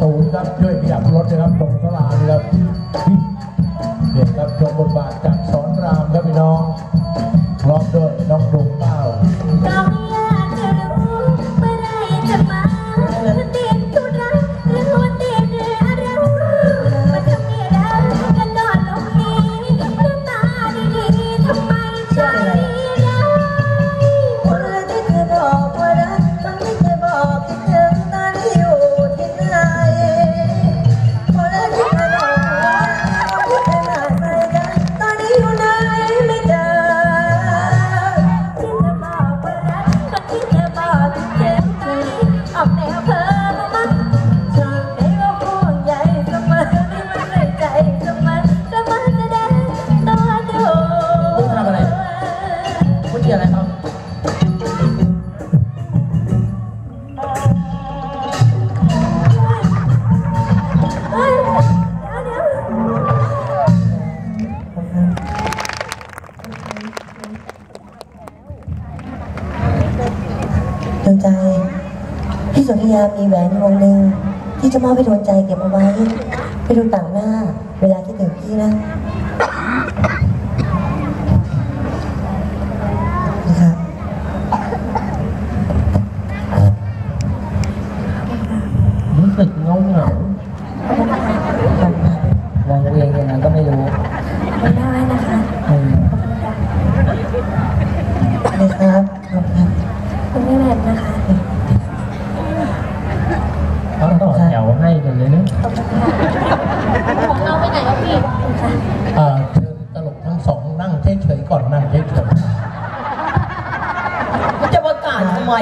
ศูนย์ครับช่วยขยับรถนะครับตรงกลางครับเด็กครับจมบทบาทจากสอนรามครับพี่น้อง ยามีแหวนวงหนึ่งที่จะมอบให้ดวงใจเก็บเอาไว้ไปดูต่างหน้า เวลาที่ถึงพี่นะ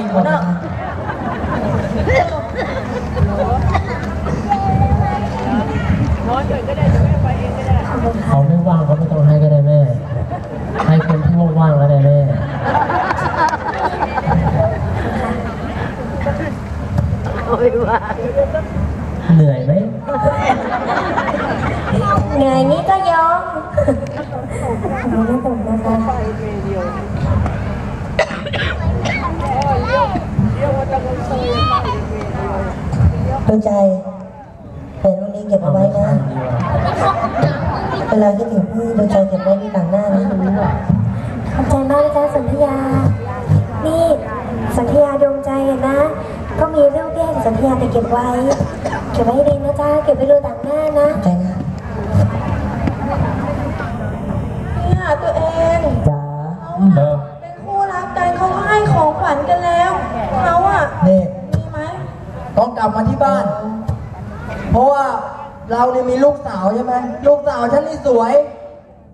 最後な。 สันธยาแต่เก็บไว้ เก็บไว้ให้ดีนะจ๊ะ เก็บไว้ดูต่างหน้านะใจนะเนี่ยตัวเองจ๋าเออเป็นคู่รักกันเขาก็ให้ของขวัญกันแล้วเขาอะนี่ มีไหมต้องกลับมาที่บ้าน เพราะว่าเราเนี่ยมีลูกสาวใช่ไหมลูกสาวฉันนี่สวย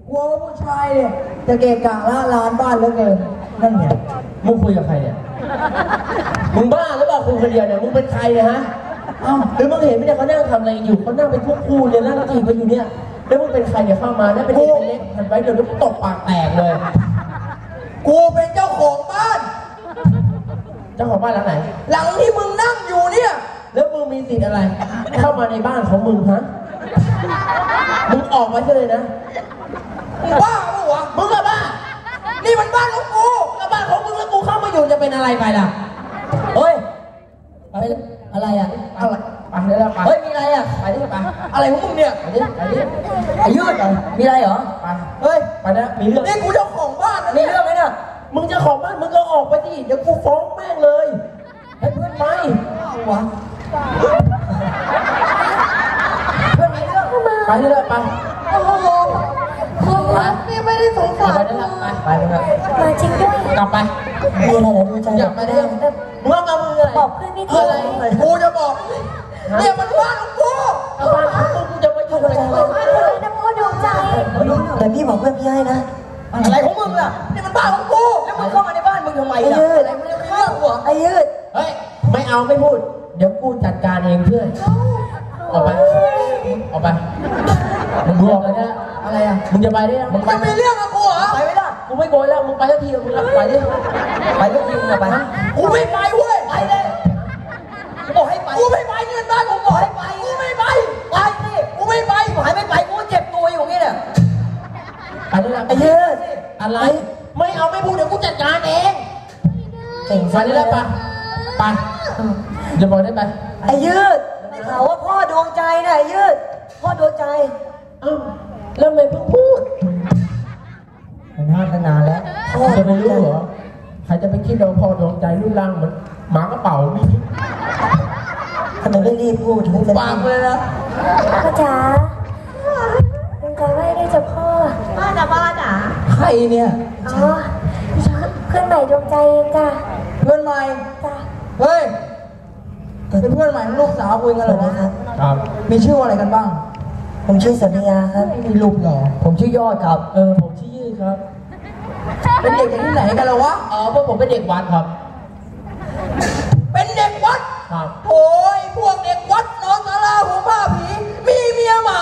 กลัวว่าผู้ชายเนี่ยจะเกะกะละลานบ้านเหลือเกินนั่นไงมึงคุยกับใครเนี่ย มึงบ้าหรือเปล่าคุยคนเดียวเนี่ย มึงเป็นใครเนี่ยฮะเอ้าหรือมึงเห็นไหมเนี่ยเขานั่งทำอะไรอยู่เขานั่งเป็นพวกคู่เนี่ยนั่งจีบกันอยู่เนี่ย แล้วมึงเป็นใครเนี่ยเข้ามานั่นเป็นเด็กเป็นเล็กหันไปเดี๋ยวมึงตบปากแตกเลย กูเป็นเจ้าของบ้าน เจ้าของบ้านหลังไหน หลังที่มึงนั่งอยู่เนี่ย แล้วมึงมีสิทธิ์อะไร เข้ามาในบ้านของมึงฮะ มึงออกมาเฉยเลยนะ มึงบ้าปะวะ มึงอะบ้า นี่มันบ้านของกู จะเป็นอะไรไปล่ะเฮ้ยเป็นอะไรอะอะไรไปได้แล้วไปเฮ้ยมีอะไรอะไปดิไปอะไรของมึงเนี่ยไปดิไปดิไอ้ยืดมีอะไรเหรอไปเฮ้ยไปนะมีเรื่องนี่กูเจ้าของบ้านนะมีเนี่ยเรื่องไหมเนี่ยมึงจะของบ้านมึงก็ออกไปดิเดี๋ยวกูฟ้องแม่งเลยให้เพื่อนไปวะเพื่อนมีเรื่องไปนี่แหละไป โอ้โหความรัก ไม่ได้สงไปไปไปมาจริงด้วยกลับไปมีอะไรเหรอดวใจอย่าไปเรื่องมึงเอามามึงอะไรบอกเพื่อนไม่เถอกอะไรกูจะบอกเนี่ยมันบ้านของกูเอาบ้านของมึงกูจะไปอยู่ไหนบอกเพื่อนเลยนะพ่อดวงใจแต่พี่บอกเพื่อนพี่ให้นะอะไรของมึงล่ะนี่มันบ้านของกูแล้วมึงเข้ามาในบ้านมึงทำไมล่ะอะไรมึงจะมีเรื่องหัวไอ้ยืดเฮ้ยไม่เอาไม่พูด เดี๋ยวกูจัดการเองเพื่อนออกไปออกไปมึงออกเลยนะอะไรอะมึงจะไปได้ยังมึงมึงไปจะมีเรื่องกับ ไปไม่ได้กูไม่โกยแล้วมึงไปสักทีมึงไปดิไปก็ยิงอะไปกูไม่ไปเว้ยไปเลยกูบอกให้ไปกูไม่ไปเงินบ้านผมบอกให้ไปกูไม่ไปไปสิกูไม่ไปหายไม่ไปกูเจ็บตัวอยู่นี่เนี่ยไปได้แล้วไอ้ยืดอะไร ไม่เอาไม่พูดเดี๋ยวกูจัดการเองเก่งไปได้แล้วไปไปจะบอกได้ไปไอ้ยืดได้ข่าวว่าพ่อดวงใจนะไอ้ยืด พ่อดวงใจ เอ้าแล้วทำไมเพิ่งพูด มันห้ามตั้งนานแล้วพ่อจะไปรู้เหรอ ใครจะไปคิดว่าพ่อดวงใจรูปร่างเหมือนหมากระเป๋ามีทำไมไม่รีบพูดถึงจะปากเลยนะพ่อจ๋าดวงใจไหว้ด้วยจ้ะพ่อบ้านอะบ้านอะใครเนี่ยอ๋อเพื่อนใหม่ดวงใจเองจ้ะเพื่อนใหม่จ้ะเฮ้ยเป็นเพื่อนใหม่ของลูกสาวกูเองสเหรวัอสดีครับครับ มีชื่ออะไรกันบ้าง ผมชื่อสัญญาครับไม่มีลูกเหรอ ผมชื่อยอดครับ เออผมชื่อยืด ครับ เป็นเด็กจากที่ไหนกันเหรอวะ อ๋อเพราะผมเป็นเด็กวัดครับ เป็นเด็กวัดครับโอ้ยพวกเด็กวัดนอนสาราหัวผ้าผี มีเมียหมา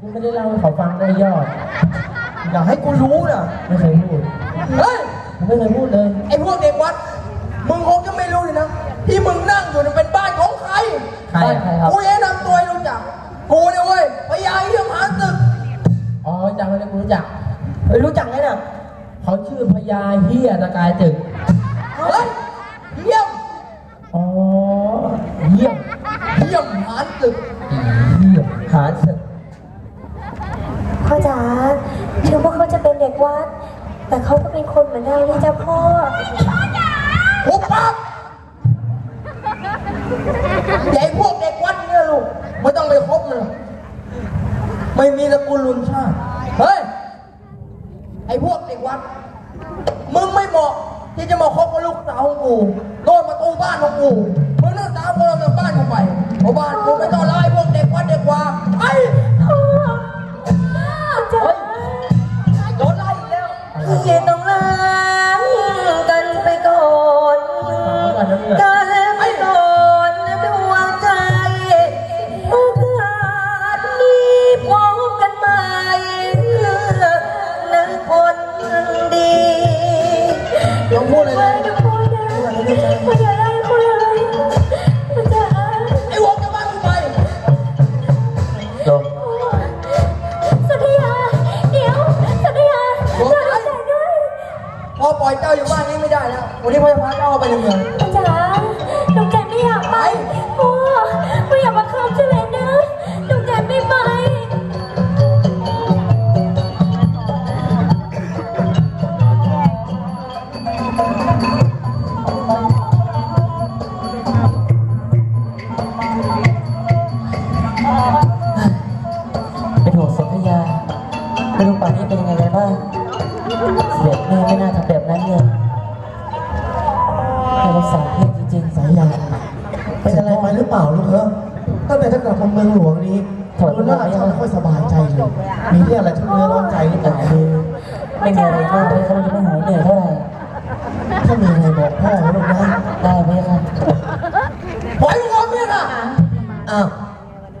กูไม่ได้เล่าให้เขาฟังได้ยอด อย่าให้กูรู้นะไม่เคยพูดเฮ้ย ผมไม่เคยพูดเลย ไอ้พวกเด็กวัด มึงคงจะไม่รู้เลยนะ ที่มึงนั่งอยู่เนี่ยเป็นบ้านของใคร ใครอะใครครับ กูแนะนำตัวให้รู้จัก กูเนี่ยเว้ยพญาเยี่ยมหาศึก อ๋อจำไม่ได้กูรู้จัก เฮ้ยรู้จักไหมน่ะเขาชื่อพญาเฮียตะกายตึก เฮ้ยเยี่ยมอ๋อ เยี่ยม เยี่ยมหาศึกเยี่ยมหาศึกพ่อจ๋าถึงว่าเขาจะเป็นเด็กวัด แต่เขาก็เป็นคนเหมือนเราเลยจ้ะพ่อหุบปากใหญ่พวกเด็กวัดเนี่ยลูก ไม่ต้องไปคบมันหรอกไม่มีสกุลลุนชาติ เฮ้ย ไอ้พวกเด็กวัด มึงไม่เหมาะที่จะมาคบกับลูกสาวของกูโดนมาตรงบ้านของกูมึงต้องตามพวกเราจากบ้านกูไปเพราะบ้านกูไม่ต้องไล่พวกเด็กวัดเด็กว่าไอ้พ่อจ๋าโดนไล่อีกแล้วพี่ต้อง มีเรื่องอะไรทุกเนื้อร้อนใจหรือเปล่าคือไม่มีอะไรมากเลยเขายังไม่หายเหนื่อยเท่าไหร่ถ้ามีอะไรบอกพ่อนะลูกนะได้ไหมครับปล่อยมึงเนี่ยค่ะอ้าว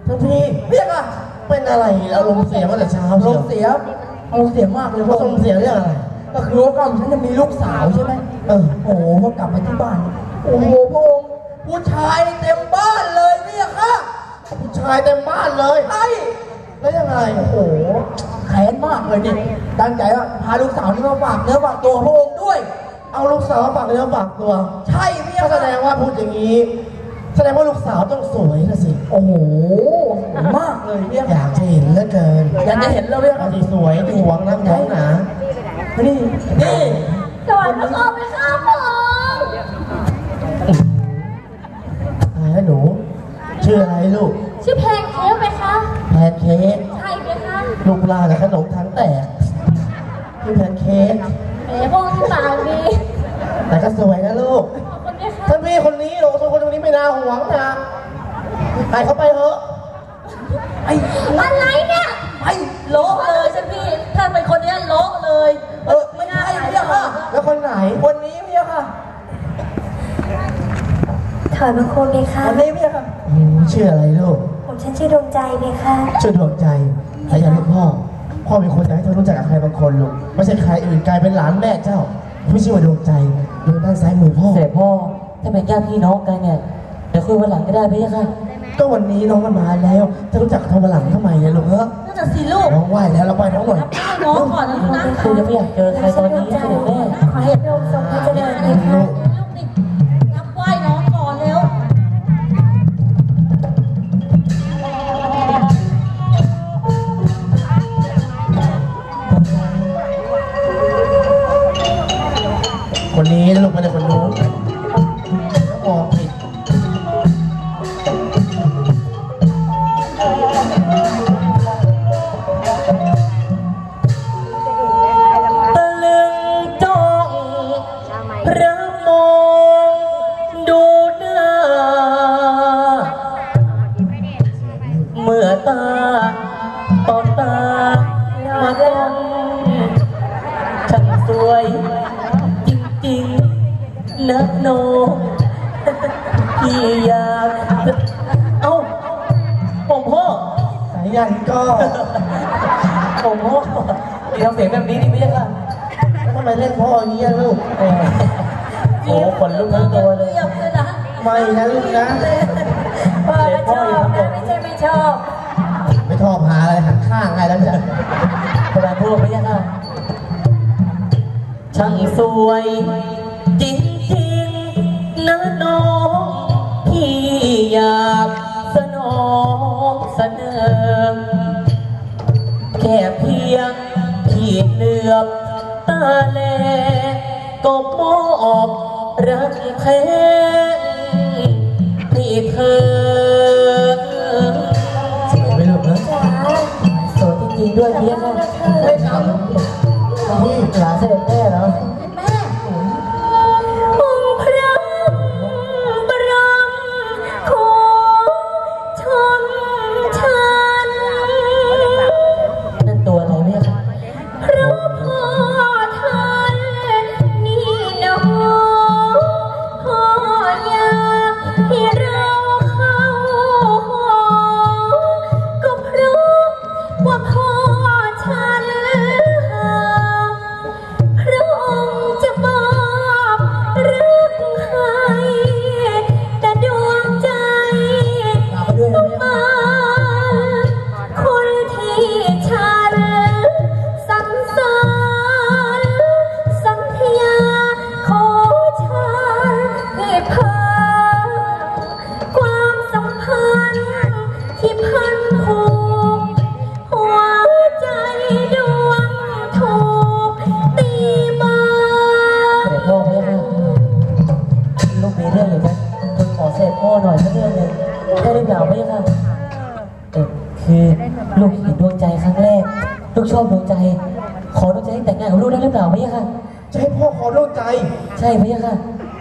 ท่านพี่เรียกอะเป็นอะไรอารมณ์เสียมาแต่เช้าลมเสียอารมณ์เสียมากเลยเขาพ่ออารมณ์เสียเรื่องอะไรก็คือว่าก้มฉันจะมีลูกสาวใช่ไหมเออโอ้โหพอกลับมาที่บ้าน โอ้โหพระองค์ผู้ชายเต็มบ้านเลยเนี่ยค่ะผู้ชายเต็มบ้านเลยใช่ แล้วยังไง โอ้โหแค้นมากเลยดิตั้งใจว่าพาลูกสาวนี่มาฝากเนื้อฝากตัวพระองค์ด้วย เอาลูกสาวมาฝากเนื้อฝากตัว ใช่พี่ก็ค่ะแสดงว่าพูดอย่างนี้ แสดงว่าลูกสาวต้องสวยนะสิ โอ้โหสวยมากเลยพี่อยากจะเห็นเหลือเกิน อยากจะเห็นแล้วพี่เอาค่ะที่สวยที่หวงนักหวงหนานี่นี่ก่อนแล้วก็ไปข้ามพ่ออะไรนะหนู ชื่ออะไรลูก ชื่อแพนเค้กไหมคะแพ นเค้กใช่ไหมคะลูกลากับขนมทั้งแตกชื่อแพนเค้กแหมพ่อที่ปากดีแต่ก็สวยนะลูกขอบคุณด้วยค่ะท่านพี่คนนี้โอ้ท่านคนนี้ไม่น่าหวงนะให้เขาไปเถอะไอ้อะไรเนี่ยไอ้โละเลยฉันพี่ถ้าเป็นคนเนี้ยโละเลย เออไม่ใช่พี่ค่ะ แล้วคนไหนคนนี้พี่ค่ะถอยบังคมเลยค่ะคนนี้พี่ค่ะอืมชื่ออะไรลูกผม ฉันชื่อดวงใจเลยค่ะชื่อดวงใจสายันลูกพ่อ พ่อเป็นคนอยากให้เธอรู้จักกับใครบางคนลูกไม่ใช่ใครอื่นกลายเป็นหลานแม่เจ้าไม่ชื่อว่าดวงใจดูด้านซ้ายมือพ่อเสด็จพ่อ ถ้าเป็นญาติพี่น้องกันเนี่ยเดี๋ยวคุยวันหลังก็ได้ไหมครับก็วันนี้น้องมันมาแล้วจะรู้จักโทรมาหลังทำไมเนี่ยลูกเออน่าจะสิลูกน้องไหวแล้วเราไปน้องหน่อยรับให้น้องก่อนนะลูกนะคือจะไม่อยากเจอใครตอนนี้เสด็จ พ่อสายยันก็ผมพ่อดีทำเสียงแบบนี้ดีไหมล่ะแล้วทำไมเล่นพ่ออย่างนี้อะลูกแหมโอ้โหขนลุกทั้งตัวเลยเรียบเลยนะไม่นะลูกนะ พ่อก็ชอบนะไม่ใช่ไม่ชอบไม่ชอบหาอะไรหันข้างไงแล้วเนี่ยประธานพูดไหมยังค่ะช่างสวย จริงๆนะน้องพี่อยากสนองเสนอแค่เพียงพี่เหลือบตาแลก็มอบรักแท้ให้เธอสวยไหมลูกนะสวยจริงๆด้วยเพียงค่ไม่ทำนี่หลานเสด็จแม่แม่อ ชอบดวงใจ ขอดวงใจให้แต่งงานกับลูกได้หรือเปล่าพี่ค่ะ จะให้พ่อขอดวงใจใช่พี่ค่ะ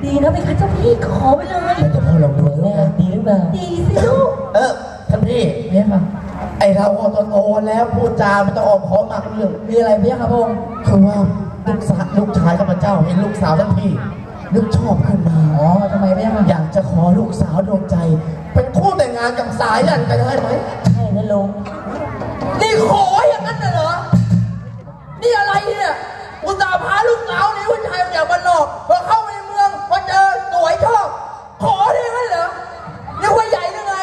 ดีนะพี่คะเจ้าพี่ขอไปเลยแต่พ่อลองดูนะลูแม่กนะดีหรือเปล่า ดีสิลูกเออท่านพี่เนี่ยค่ะ ไอเราก็โตๆแล้วพูดจามันต้องออกขอมากเรื่องมีอะไรเนี่ยครับพงคือว่าลูกสาวลูกชายข้าพเจ้าเห็นลูกสาวท่านพี่นึกชอบขึ้นมาอ๋อทำไมเนี่ยอยากจะขอลูกสาวดวงใจ เป็นคู่แต่งงานกับสายยันไปได้ไหม ใช่นะลุงนี่ขออย่างนั้นน่ะเหรอ นี่อะไรเนี่ยอุตส่าห์พาลูกสาวหนีผู้ชายมาจากบ้านนอกพอเข้าไปในเมืองพอเจอสวยชอบ ขอได้ไหมเหรอนึกว่าใหญ่หรือไง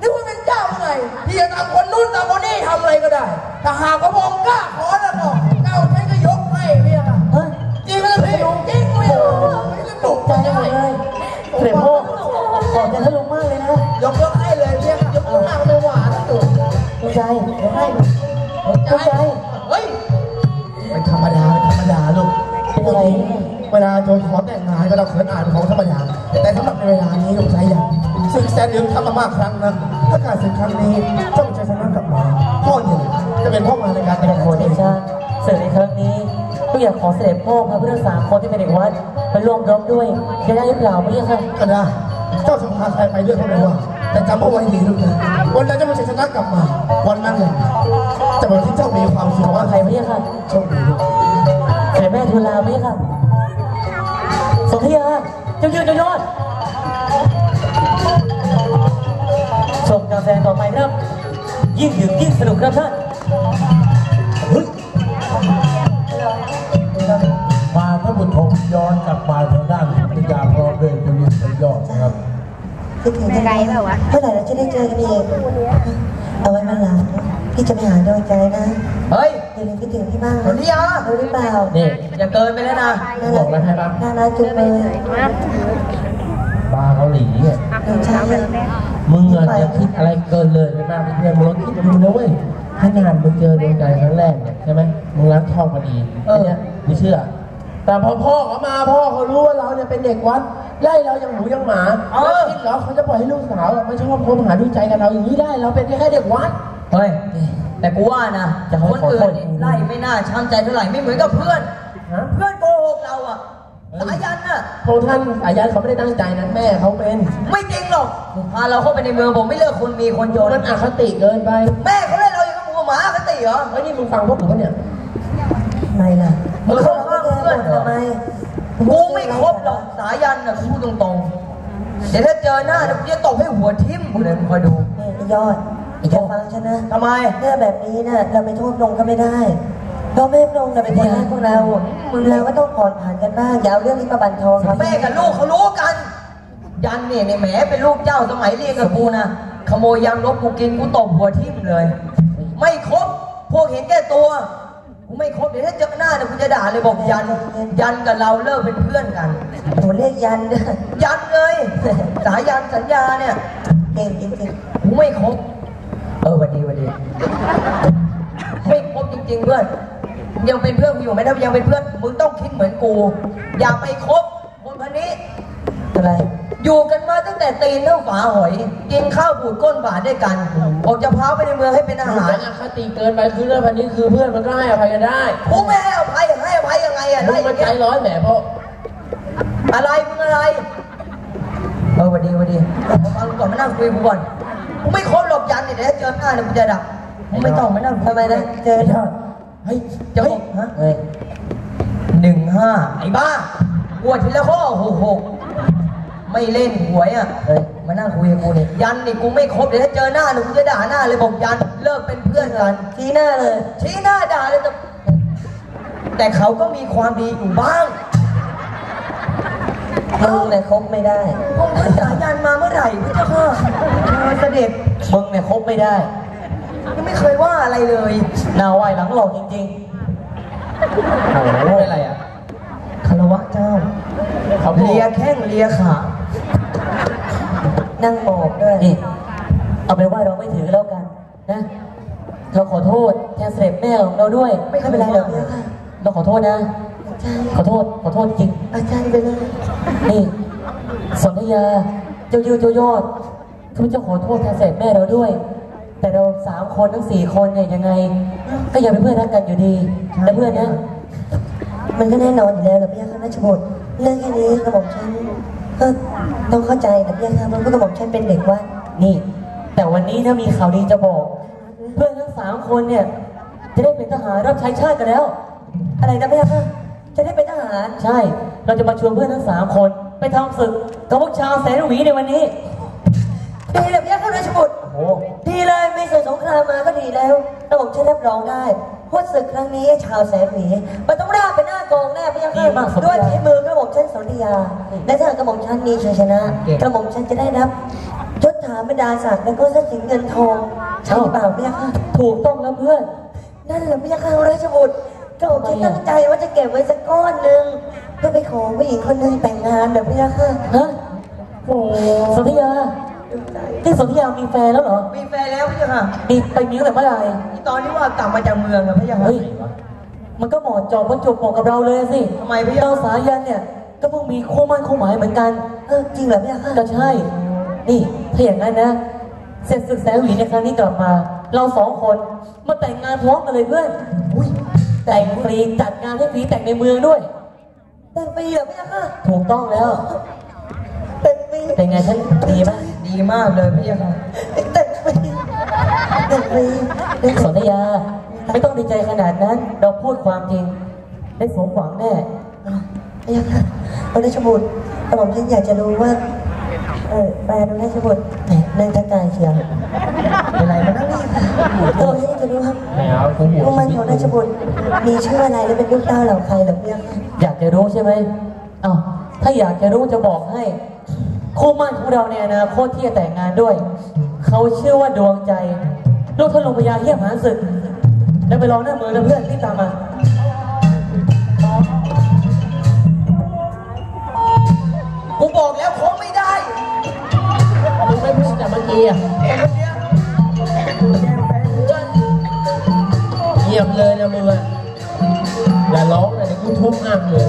นึกว่าเป็นเจ้าหรือไงที่จะทำคนนู้นทำคนนี้ทำอะไรก็ได้ถ้าหากพระองค์กล้าขอแล้วก็เจ้าฉันก็ยกให้เมียค่ะเฮ้ยจริงไหมล่ะพี่จริงไหมล่ะไม่ได้ตกใจใจหมดเลยเสด็จพ่อขอบใจท่านลุงมากเลยนะยกยกให้เลยเมียค่ะยกยกให้ไม่หวานนะตู่ดวงใจเดี๋ยวให้ดวงใจ วลาโดนขอแต่งงานก็เราเขินอายเป็นของธรรมดาแต่สำหรับในเวลานี้ลูกชายอย่างศึกแสนเดือทำมามากครั้งนะถ้าการศึกครั้งนี้ต้องใช้ชนะกลับมาพ่อเนี่ยจะเป็นพ่อมาในการแต่งแต่งานโคเดชาเสด็จในครั้งนี้ก็อยากขอเสด็จพ่อพาเพื่อนสามคนที่เป็นเด็กวัดไปร่วมรบด้วยจะได้หรือเปล่าพี่ค่ะก็ได้เจ้าจะพาใครไปด้วยก็ไม่ว่าแต่จำเอาไว้ให้ดีลูกนะวันนั้นจะไม่ใช่ชนะกลับมา วันนั้นเลยจะเป็นวันที่เจ้ามีความสุขว่าใครพี่ค่ะโชคดีลูกเสด็จแม่ทูลาพี่ค่ะ สนธยาเจ้ายืนเจ้ายอดชมการแสดงต่อไปครับ ยิ่งดึกยิ่งสนุกครับท่านเฮ้ยมาท่านผู้ชมย้อนกลับมาทางด้านพิยาพร้อมด้วยจุลินทร์ยอดนะครับคิดถึงจังเลยเมื่อไหร่เราจะได้เจอกันอีกเอาไว้มาหลังพี่จะไปหาดวงใจนะ เฮ้ยอย่าลืมคิดถึงที่บ้านคนนี้อะรู้หรือเปล่านี่ อย่าเกินไปแล้วนะบอกแล้วใช่ปะน่ารักจุงเลยบาร์เกาหลีอะดวงใจมึงอะอย่าคิดอะไรเกินเลยไปมากเพื่อนมึงลองคิดดูนะเว้ยขนาดมึงเจอดวงใจครั้งแรกเนี่ยใช่ไหมมึงรักท่องพอดีอันเนี้ยกูเชื่อ แต่พอพ่อเขามาพ่อเขารู้ว่าเราเนี่ยเป็นเด็กวัดไล่เราอย่างหมูอย่างหมาแล้วคิดเหรอเขาจะปล่อยให้ลูกสาวอะไม่ชอบคบหาดูใจกับเราอย่างนี้ได้เราเป็นแค่เด็กวัดเฮ้ยแต่กูว่านะจะให้คนขออื่โทนษนี่ไล่ไม่น่าช้ำใจเท่าไหร่ไม่เหมือนกับเพื่อน ฮะเพื่อนโกหกเราอะสายันน่ะพระท่านอายันเขาไม่ได้ตั้งใจนะแม่เขาเป็นไม่จริงหรอกพาเราเข้าไปในเมืองผมไม่เลือกคนมีคนจนมันอคติเกินไป แม่เขาเล่นเราอย่างกับหมูกับหมาอคติเหรอเฮ้ยนี่มึงฟังพวกกูปะเนี่ยทำไมล่ะมึงเข้าข้างเพื่อนทำไมกูไม่ครบหรอกสายันน่ะกูพูดตรงๆเดี๋ยวถ้าเจอหน้าเดี๋ยวกูจะตบให้หัวทิ่มมึงเลยมึงคอยดูนี่ไอ้ยอดไอ้ยอดฟังฉันนะทำไมเรื่องแบบนี้น่ะเราไปโทษลงก็ไม่ได้ เพราะแม่พระองค์น่ะเป็นคนแรกของเราเราก็ต้องผ่อนผันกันบ้างอย่าเอาเรื่องนี้มาบั่นทอนครับแม่กับลูกเขารู้กัน ยันเนี่ยเนี่ยแหมเป็นลูกเจ้าสมัยเรียนกับกูนะขโมยยำรบกูกินกูตบหัวทิ่มเลย ไม่ครบ พวกเห็นแก่ตัวกูไม่ครบเดี๋ยวถ้าเจอหน้าเนี่ยกูจะด่าเลยบอกยัน ยันกับเราเลิกเป็นเพื่อนกันหนูเรียกยันด้วยยันเลยสายันสัญญาเนี่ยเก่งจริงกูไม่ครบ เออวันดีวันดีไม่ครบจริงๆเพื่อน ยังเป็นเพื่อนกูอยู่ไหมถ้ายังเป็นเพื่อนมึงต้องคิดเหมือนกู อย่าไปคบคนคนนี้ๆอะไรอยู่กันมาตั้งแต่ตีนเท่าฝาหอยกินข้าวบูดก้นบาทด้วยกันออกจะพาไปในเมืองให้เป็นอามันหารเป็นอคติเกินไปคือเรื่องพันนี้คือเพื่อนมันก็ให้อภัยกันได้กูไม่ให้อภัยให้อภัยยังไงอะมึได้งอมันย่างใจเงี้ยร้อนแหมเพราะอะไรมึงอะไรเออวันดีวันดีมาฟังกูก่อนมานั่งคุยกูก่อนกูไม่คบหรอกยันเนี่ยเดี๋ยวเจอหน้าเนี่ยกูจะดับมึงไม่ต้องมานั่งคุยทำไมนะเจอไอ้ยอดเฮ้ยจะบอกฮะเฮ้ยหนึ่งห้าไอ้บ้าปวดทีละข้อหกหกไม่เล่นหวยอะเฮ้ยมานั่งคุยกับกูเนี่ยยันนี่กูไม่ครบเดี๋ยวถ้าเจอหน้าเนี่ยกูจะด่าหน้าเลยบอกยันเลิกเป็นเพื่อนกันชี้หน้าเลย ชี้หน้าด่าเลยแต่แต่เขาก็มีความดีอยู่บ้างมึงเนี่ยคบไม่ได้พงศ์สายันมาเมื่อไหร่พระเจ้าค่ะเออเสด็จมึงเนี่ยคบไม่ได้ ยังไม่เคยว่าอะไรเลยหน้าไหวหลังหลอกจริงโอ้โหเป็นอะไรอะคารวะเจ้าเขาบอเลียกแข้งเลียขา นั่งโอบด้วยๆนี่เอาเป็นว่าเราไม่ถือแล้วกันนะ เราขอโทษแทนเสด็จแม่ของเราด้วย ไม่เป็นไรหรอกพี่ค่ะเราขอโทษนะใช่ขอโทษ ขอโทษจริง อาจารย์ไปเลย นี่สนธยา เจ้ายือเจ้ายอดข้าพเจ้าขอโทษแทนเสด็จแม่เราด้วย แต่เราสามคนทั้งสี่คนเนี่ยยังไง ก็ยังเป็นเพื่อนรักกันอยู่ดีและเพื่อนเนี้ยมันก็แน่นอนอยู่แล้วนะพี่ยักษ์ราชบุตรเรื่องแค่นี้กระหม่อมฉันก็ต้องเข้าใจนะพี่ยักษ์เพราะว่ากระหม่อมฉันเป็นเด็กวัดนี่ แต่วันนี้ถ้ามีข่าวดีจะบอก เพื่อนทั้งสามคนเนี่ย จะได้เป็นทหารรับใช้ชาติกันแล้ว อะไรนะพี่ยักษ์จะได้เป็นทหารใช่ เราจะมาชวนเพื่อนทั้งสามคน ไปทำศึกกับพวกชาวแสนหวีในวันนี้ดีเลยพี่ยักษ์ราชบุตรโอ้ ดีเลยไม่ศึกสงครามมาก็ดีแล้วกระหม่อมฉันรับรองได้เพราะศึกครั้งนี้ไอ้ชาวแสนหวีมันต้องราบเป็นหน้ากองแน่พี่ยักษ์ด้วยฝีมือกระหม่อมฉันสนธยา และถ้ากระหม่อมฉันมีชัยชนะกระหม่อมฉันจะได้รับยศถาบรรดาศักดิ์และก็ทรัพย์สินเงินทองใช่หรือเปล่าพี่ยักษ์ถูกต้องแล้วเพื่อน นั่นแหละพี่ยักษ์ราชบุตรกระหม่อมฉันตั้งใจว่าจะเก็บไว้สักก้อนหนึ่งเพื่อไปขอผู้หญิงคนหนึ่งแต่งงานแบบพี่ยักษ์ฮะโอ้สนธยา ที่สนธยามีแฟนแล้วเหรอ มีแฟนแล้วพี่ค่ะมีไปมีตั้งแต่เมื่อไหร่ตอนที่ว่ากลับมาจากเมืองอะพี่ค่ะเฮ้ย มันก็เหมาะเจอบมันจบเหมาะกับเราเลยสิทำไมพี่เจ้าสายันเนี่ย ก็เพิ่งมีคู่มั่นคู่หมายเหมือนกัน เออจริงเหรอพี่ยักษ์ก็ใช่ นี่ถ้าอย่างนั้นนะ เสร็จศึกแสนหวีในครั้งนี้กลับมา เราสองคนมาแต่งงานพร้อมกันเลยเพื่อน อุ้ยแต่งฟรีจัดงานให้ฟรีแต่งในเมืองด้วย แต่งปีเหรอพี่ยักษ์ถูกต้องแล้วแต่งปี เป็นไงฉันดีไหม ดีมากเลยพี่ค่ะแต่งปีแต่งปีสนธยา ไม่ต้องดีใจขนาดนั้น เราพูดความจริง ได้สมหวังแน่พี่ยักษ์เอาราชบุตรกระหม่อมฉันอยากจะรู้ว่า เออแฟนราชบุตรแหมนั่งทักทายเชียวเป็นไรมานั่งนี่กระหม่อมฉันอยากจะรู้ครับไม่เอาผมลูกมันของราชบุตรมีชื่ออะไรและเป็นลูกเต้าเหล่าใครเหรอพี่ยักษ์อยากจะรู้ใช่ไหมเอ้าถ้าอยากจะรู้จะบอกให้ คู่มั่นของเราในอนาคตที่จะแต่งงานด้วย เขาชื่อว่าดวงใจ ลูกทะลุพญาเฮียมหาศึก แล้วไปรอหน้าเมืองนะเพื่อนรีบตามมากูบอกแล้วคงไม่ได้มึงไม่พูดแต่เมื่อกี้อะเงียบเลยนะมึงอะอย่าร้องนะเดี๋ยวกูทุบอังเลย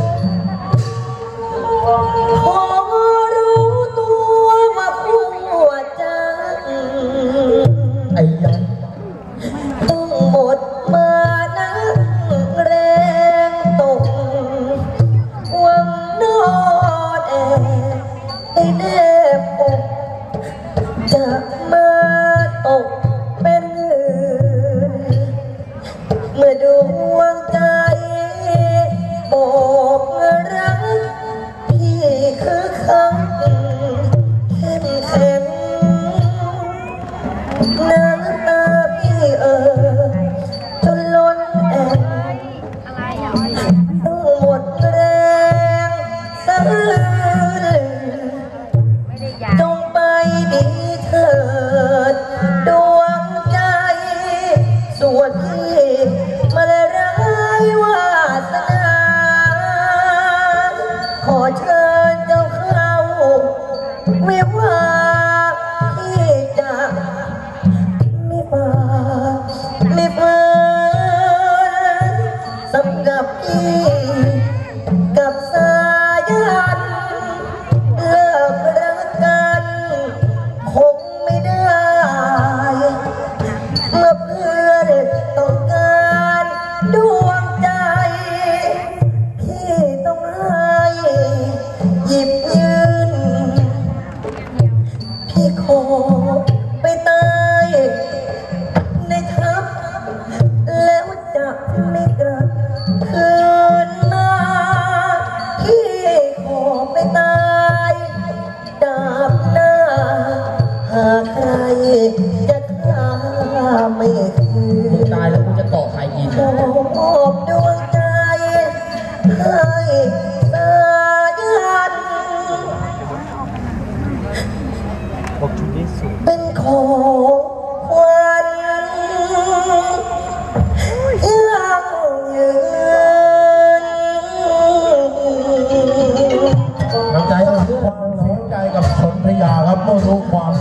เมรู้ความ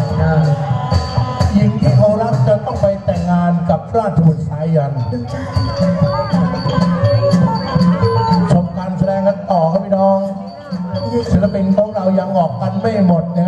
หญิงที่เขารักจะต้องไปแต่งงานกับราชบุตรสายันชมการแสดงกันต่อครับพี่น้องศิลปินของเรายังออกกันไม่หมดนะ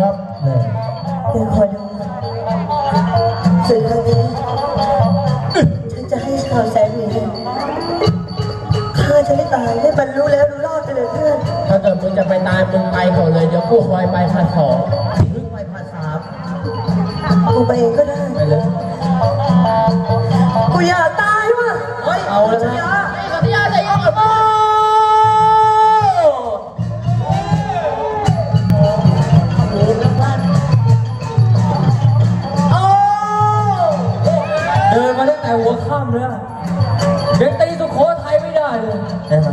เลย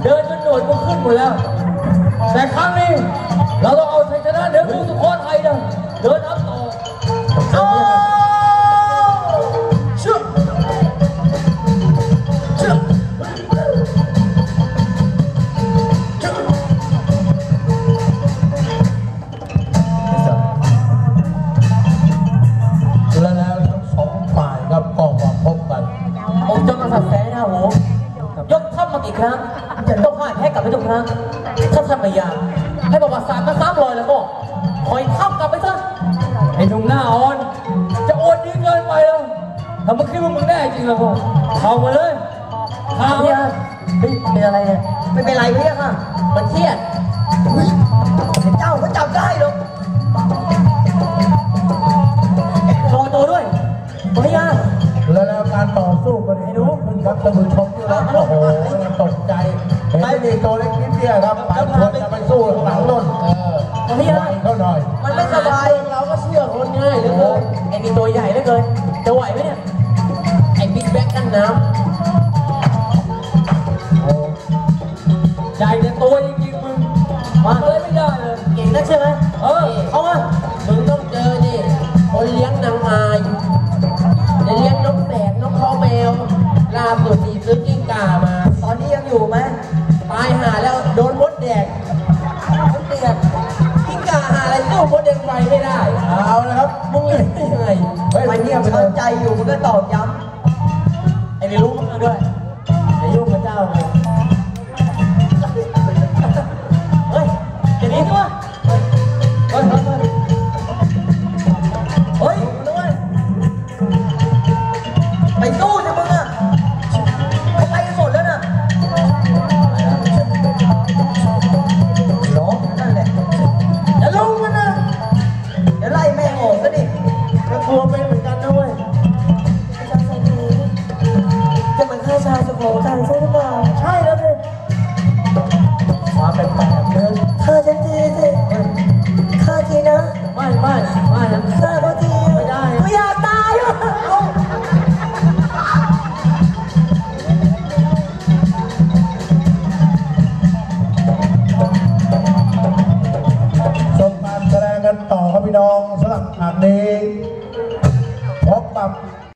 เดินจนหนวดกูขึ้นหมดแล้ว แต่ครั้งนี้ เราต้องเอาชัยชนะเหนือกูสุโขทัยนะเดินอัพต่อ ครั้ง ถ้าท่านไม่อยากให้ประวัติศาสตร์มาซ้ำรอยแล้วก็คอยทัพกลับไปซะ ไอ้หนุ่มหน้าอ่อน จะอวดดีเกินไปแล้วถ้ามึงคิดว่ามึงแน่จริงแล้วก็เข้ามาเลยเข้าพี่ยาเฮ้ยเป็นอะไรเนี่ยไม่เป็นไรเพี่ค่ะ มันเครียดเจ้าก็จับได้หรอกรอตัวด้วยพี่ยาและแล้วการต่อสู้กันนี้รู้ขึ้นครับท่านผู้ เห็นนี่ตัวเล็กนิดเดียวครับไปควรจะไปสู้หลังต้นเออไวเขาหน่อยมันไม่สบายเราก็เชื่อคนง่ายเหลือเกินไอ้นี่ตัวใหญ่เหลือเกินจะไหวไหมเนี่ย